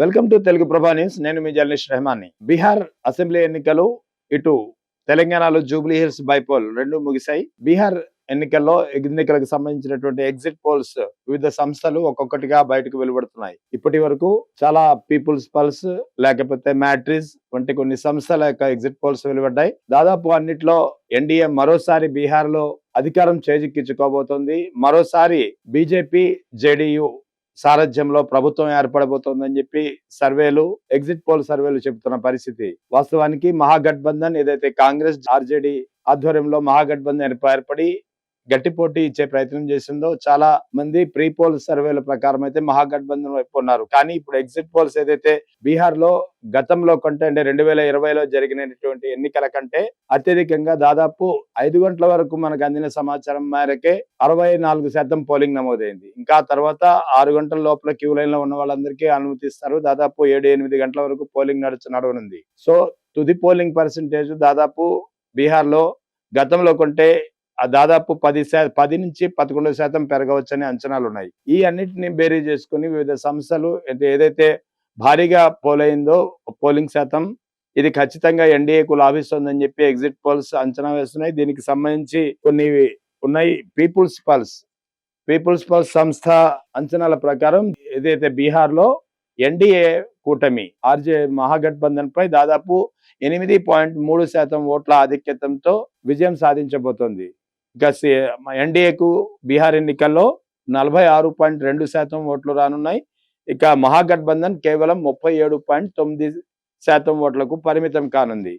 Welcome to Telugu Prabha news నేను మీ journalist రెహమాన్ని బీహార్ అసెంబ్లీ ఎన్నికలు ఇటు తెలంగాణలో జూబ్లీ హిల్స్ బైపోల్ రెండు ముగిశాయి. బీహార్ ఎన్నికల్లో ఎన్నికలకు సంబంధించినటువంటి ఎగ్జిట్ పోల్స్ వివిధ సంస్థలు ఒక్కొక్కటిగా బయటకు వెలువడుతున్నాయి. ఇప్పటి వరకు చాలా పీపుల్స్ పల్స్ లేకపోతే మ్యాట్రిస్ వంటి కొన్ని సంస్థల యొక్క ఎగ్జిట్ పోల్స్ వెలువడ్డాయి. దాదాపు అన్నిట్లో ఎన్డీఏ మరోసారి బీహార్లో అధికారం చేజిక్కించుకోబోతోంది. మరోసారి బీజేపీ జేడీయూ సారథ్యంలో ప్రభుత్వం ఏర్పడబోతోందని చెప్పి సర్వేలు ఎగ్జిట్ పోల్ సర్వేలు చెబుతున్న పరిస్థితి. వాస్తవానికి మహాగఠబంధన్ ఏదైతే కాంగ్రెస్ ఆర్జేడీ ఆధ్వర్యంలో మహాగఠబంధన్ ఏర్ప- ఏర్పడి గట్టి పోటీ ఇచ్చే ప్రయత్నం చేసిందో చాలా మంది ప్రీ పోల్ సర్వేల ప్రకారం అయితే మహాగఠబంధన్ వైపు ఉన్నారు. కానీ ఇప్పుడు ఎగ్జిట్ పోల్స్ ఏదైతే బీహార్లో గతంలో కంటే అంటే రెండు వేల ఇరవైలో జరిగినటువంటి ఎన్నికల కంటే అత్యధికంగా దాదాపు ఐదు గంటల వరకు మనకు అందిన సమాచారం మేరకే అరవై నాలుగు శాతం పోలింగ్ నమోదైంది. ఇంకా తర్వాత ఆరు గంటల లోపల క్యూ లైన్లో ఉన్న వాళ్ళందరికీ అనుమతిస్తారు. దాదాపు ఏడు ఎనిమిది గంటల వరకు పోలింగ్ నడుచు నడవనుంది. సో తుది పోలింగ్ పర్సంటేజ్ దాదాపు బీహార్లో గతంలో కొంటే దాదాపు పది శా పది నుంచి పదకొండు శాతం పెరగవచ్చని అంచనాలు ఉన్నాయి ఈ అన్నిటిని బేరీ చేసుకుని వివిధ సంస్థలు ఏదైతే భారీగా పోలైందో పోలింగ్ శాతం ఇది ఖచ్చితంగా ఎన్డీఏకు లాభిస్తుందని చెప్పి ఎగ్జిట్ పోల్స్ అంచనా వేస్తున్నాయి. దీనికి సంబంధించి కొన్ని ఉన్నాయి. Peoples pulse. పీపుల్స్ పల్స్ సంస్థ అంచనాల ప్రకారం ఏదైతే బీహార్లో ఎన్డీఏ కూటమి ఆర్జే మహాగఠబంధన్ పై దాదాపు ఎనిమిది పాయింట్ మూడు శాతం ఓట్ల ఆధిక్యతంతో విజయం సాధించబోతోంది. ఇక ఎన్డీఏకు బీహార్ ఎన్నికల్లో నలభై ఆరు పాయింట్ రెండు శాతం ఓట్లు రానున్నాయి. ఇక మహాగఠబంధన్ కేవలం ముప్పై ఏడు పాయింట్ తొమ్మిది శాతం ఓట్లకు పరిమితం కానుంది.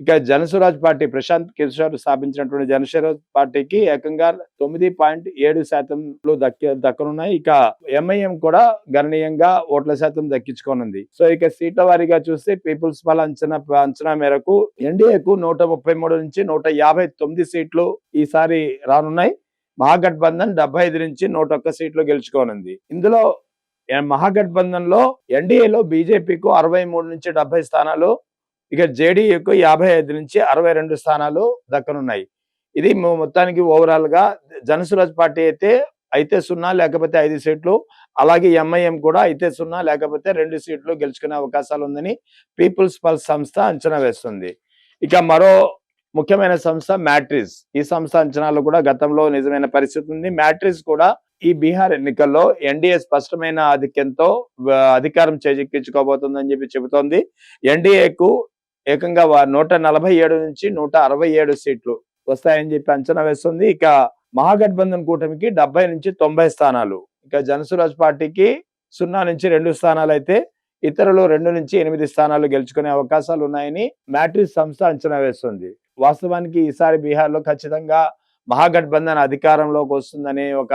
ఇక జనసురాజ్ పార్టీ ప్రశాంత్ కిషోర్ స్థాపించినటువంటి జనసురాజ్ పార్టీకి ఏకంగా తొమ్మిది పాయింట్ ఏడు శాతంలో దక్క దక్కనున్నాయి. ఇక ఎంఐఎం కూడా గణనీయంగా ఓట్ల శాతం దక్కించుకోనుంది. సో ఇక సీట్ల వారీగా చూస్తే పీపుల్స్ పాల్ అంచనా అంచనా మేరకు ఎన్డీఏకు నూట ముప్పై మూడు నుంచి నూట యాభై తొమ్మిది సీట్లు ఈసారి రానున్నాయి. మహాగఠబంధన్ డెబ్బై ఐదు నుంచి నూట ఒక్క సీట్లు గెలుచుకోనుంది. ఇందులో మహాగఠబంధన్లో ఎన్డీఏలో బీజేపీకు అరవై మూడు నుంచి డెబ్బై స్థానాలు ఇక జేడీయూకు యాభై ఐదు నుంచి అరవై రెండు స్థానాలు దక్కనున్నాయి. ఇది మొత్తానికి ఓవరాల్గా జనసురాజ్ పార్టీ అయితే అయితే సున్నా లేకపోతే ఐదు సీట్లు. అలాగే ఎంఐఎం కూడా అయితే సున్నా లేకపోతే రెండు సీట్లు గెలుచుకునే అవకాశాలు ఉందని పీపుల్స్ పల్స్ సంస్థ అంచనా వేస్తుంది. ఇక మరో ముఖ్యమైన సంస్థ మ్యాట్రిస్. ఈ సంస్థ అంచనాలు కూడా గతంలో నిజమైన పరిస్థితి ఉంది. మ్యాట్రిస్ కూడా ఈ బీహార్ ఎన్నికల్లో ఎన్డీఏ స్పష్టమైన ఆధిక్యంతో అధికారం చేజిక్కించుకోబోతుందని చెప్పి చెబుతోంది. ఎన్డీఏకు ఏకంగా నూట నలభై ఏడు నుంచి నూట అరవై ఏడు సీట్లు వస్తాయని చెప్పి అంచనా వేస్తుంది. ఇక మహాగఠబంధన్ కూటమికి డెబ్బై నుంచి తొంభై స్థానాలు. ఇక జనసురాజ్ పార్టీకి సున్నా నుంచి రెండు స్థానాలు అయితే ఇతరులు రెండు నుంచి ఎనిమిది స్థానాలు గెలుచుకునే అవకాశాలు ఉన్నాయని మ్యాట్రిస్ సంస్థ అంచనా వేస్తుంది. వాస్తవానికి ఈసారి బీహార్లో ఖచ్చితంగా మహాగఠబంధన్ అధికారంలోకి వస్తుందనే ఒక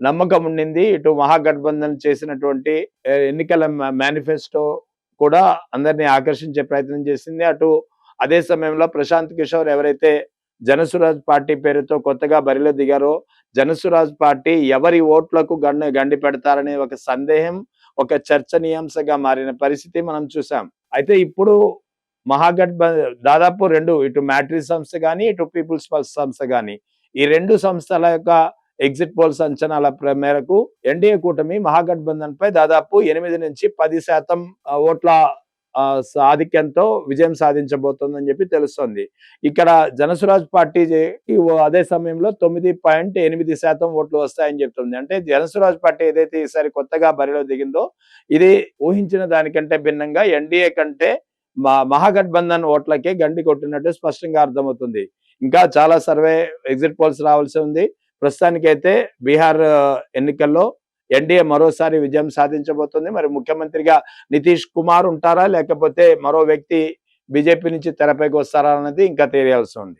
నమ్మకం ఉండింది. ఇటు మహాగఠబంధన్ చేసినటువంటి ఎన్నికల మేనిఫెస్టో కూడా అందరినీ ఆకర్షించే ప్రయత్నం చేసింది. అటు అదే సమయంలో ప్రశాంత్ కిషోర్ ఎవరైతే జనసురాజ్ పార్టీ పేరుతో కొత్తగా బరిలో దిగారో జనసురాజ్ పార్టీ ఎవరి ఓట్లకు గండి గండి పెడతారనే ఒక సందేహం ఒక చర్చనీయాంశగా మారిన పరిస్థితి మనం చూసాం. అయితే ఇప్పుడు మహాగఠబ దాదాపు రెండు ఇటు మ్యాట్రిక్ సంస్థ కానీ ఇటు పీపుల్స్ పల్స్ సంస్థ కానీ ఈ రెండు సంస్థల యొక్క ఎగ్జిట్ పోల్స్ అంచనాల ప్ర- మేరకు ఎన్డీఏ కూటమి మహాగఠబంధన్ పై దాదాపు ఎనిమిది నుంచి పది శాతం ఓట్ల ఆధిక్యంతో విజయం సాధించబోతోందని చెప్పి తెలుస్తోంది. ఇక్కడ జనసురాజ్ పార్టీ అదే సమయంలో తొమ్మిది పాయింట్ ఎనిమిది శాతం ఓట్లు వస్తాయని చెప్తుంది. అంటే జనసురాజ్ పార్టీ ఏదైతే ఈసారి కొత్తగా బరిలో దిగిందో ఇది ఊహించిన దానికంటే భిన్నంగా ఎన్డీఏ కంటే మా మహాగఠబంధన్ ఓట్లకే గండి కొట్టినట్టు స్పష్టంగా అర్థమవుతుంది. ఇంకా చాలా సర్వే ఎగ్జిట్ పోల్స్ రావాల్సి ఉంది. ప్రస్తుతానికైతే బీహార్ ఎన్నికల్లో ఎన్డీఏ మరోసారి విజయం సాధించబోతుంది. మరి ముఖ్యమంత్రిగా నితీష్ కుమార్ ఉంటారా? లేకపోతే మరో వ్యక్తి బీజేపీ నుంచి తెరపైకి వస్తారా? అన్నది ఇంకా తెలియాల్సి ఉంది.